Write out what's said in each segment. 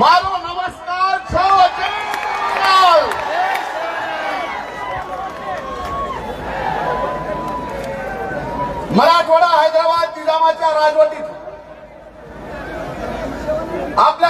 મારો નમસ્કાર છો જય मराठवाडा हैदराबाद निजामाच्या राजवटीत आपल्यापैकी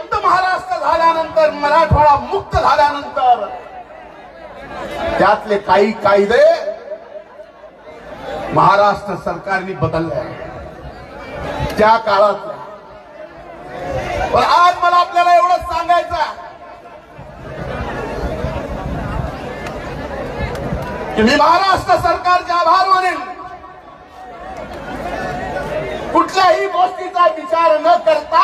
झाल्यानंतर मराठवाडा मुक्त झाल्यानंतर त्यातले काही कायदे महाराष्ट्र सरकारने बदलले. त्या काळात पण आज मला आपल्याला एवढंच सांगायचं की मी महाराष्ट्र सरकारचे आभार मानेन. कुठल्याही गोष्टीचा विचार न करता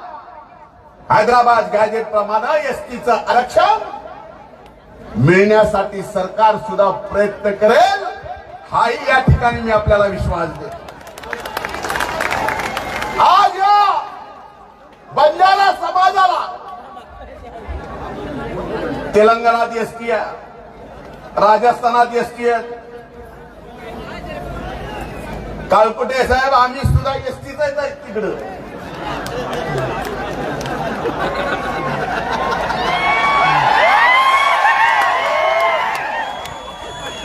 हैदराबाद गॅजेट प्रमाणे एसटीचं आरक्षण मिळण्यासाठी सरकार सुद्धा प्रयत्न करेल. हाही या ठिकाणी मी आपल्याला विश्वास देतो. आज या बंजारा समाजाला तेलंगणात एसटी आहे राजस्थानात एसटी आहे. काळकुटे साहेब आम्ही सुद्धा एसटीच आहे तिकडं.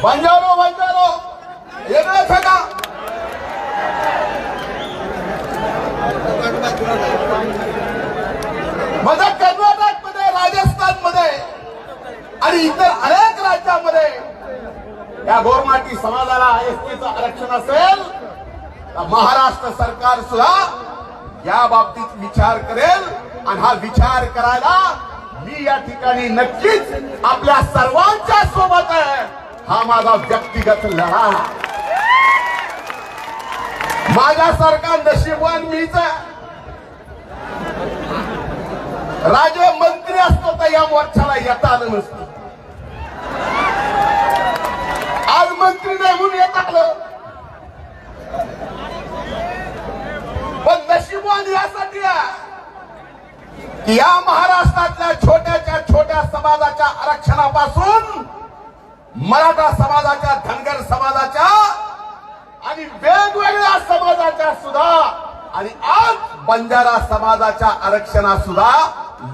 बंजारो बंजारो येणार का माझा कर्नाटकमध्ये राजस्थानमध्ये आणि इतर अनेक राज्यांमध्ये या गोरमाटी समाजाला एसटीचं आरक्षण असेल तर महाराष्ट्र सरकार सुद्धा या बाबतीत विचार करेल. आणि हा विचार करायला मी या ठिकाणी नक्कीच आपल्या सर्वांच्या सोबत आहे. हा माझा व्यक्तिगत लढा माझ्यासारखा नशीबवान मीच आहे. राजे मंत्री असतो तर या मोर्चाला येता आलं नसतं आज मंत्री नाही म्हणून येत आलं पण नशीबवान यासाठी आहे की या महाराष्ट्रातल्या छोट्याच्या छोट्या समाजाच्या आरक्षणापासून मराठा समाजाच्या धनगर समाजाच्या आणि वेगवेगळ्या समाजाच्या सुद्धा आणि आज बंजारा समाजाच्या आरक्षणा सुद्धा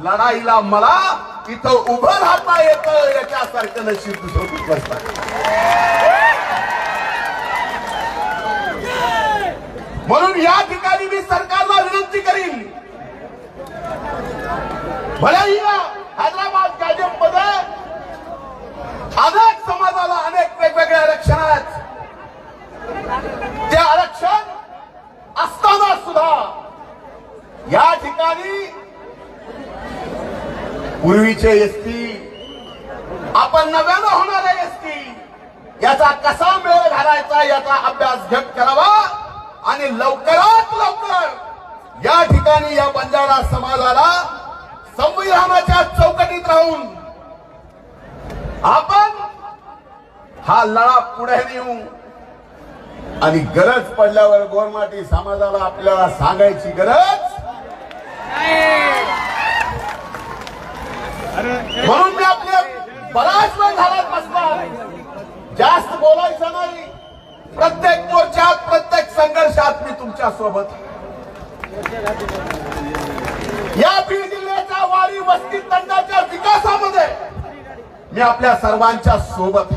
लढाईला मला इथं उभं राहता येतं याच्यासारखं नशीब दुसरं कुठलंच म्हणून या ठिकाणी मी सरकारला विनंती करीन भलेही हैदराबाद गॅजेटमध्ये अनेक समाजाला अनेक वेगवेगळे आरक्षण आहेत. ते आरक्षण असताना सुद्धा या ठिकाणी पूर्वीचे एसटी आपण नव्यानं होणारे एसटी याचा कसा मेळ घालायचा याचा अभ्यास घट करावा आणि लवकरात लवकर या ठिकाणी या बंजारा समाजाला संविधानाच्या चौकटीत राहून आपण हा लढा पुढे नेऊ आणि गरज पडल्यावर गोरमाटी समाजाला आपल्याला सांगायची गरज म्हणून मी आपले बराच वेळ झाला बसला जास्त बोलायचं नाही. प्रत्येक मोर्चात प्रत्येक संघर्षात मी तुमच्यासोबत या बीड वाडी वस्ती तंडाच्या विकासामध्ये मी आपल्या सर्वांच्या सोबत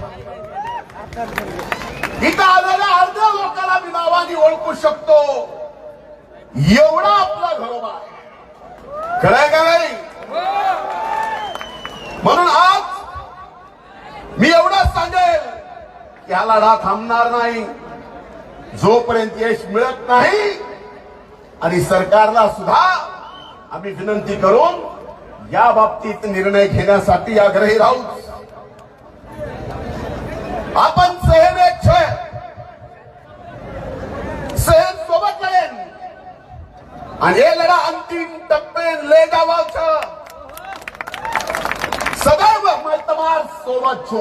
इथं आलेल्या अर्ध्या लोकांना मी नावाने ओळखू शकतो. एवढा आपला घरोबा आहे. खरंय का नाही? म्हणून आज मी एवढंच सांगेल या लढा थांबणार नाही. जोपर्यंत यश मिळत नाही आणि सरकारला सुद्धा आम्ही विनंती करून या बाबतीत निर्णय घेण्यासाठी आग्रही राहू. आपण सहमेच्छ सहन सोबत लढेन आणि हे लढा अंतिम टप्पे ले गावाचा. सदैव मतमार सोबत छू.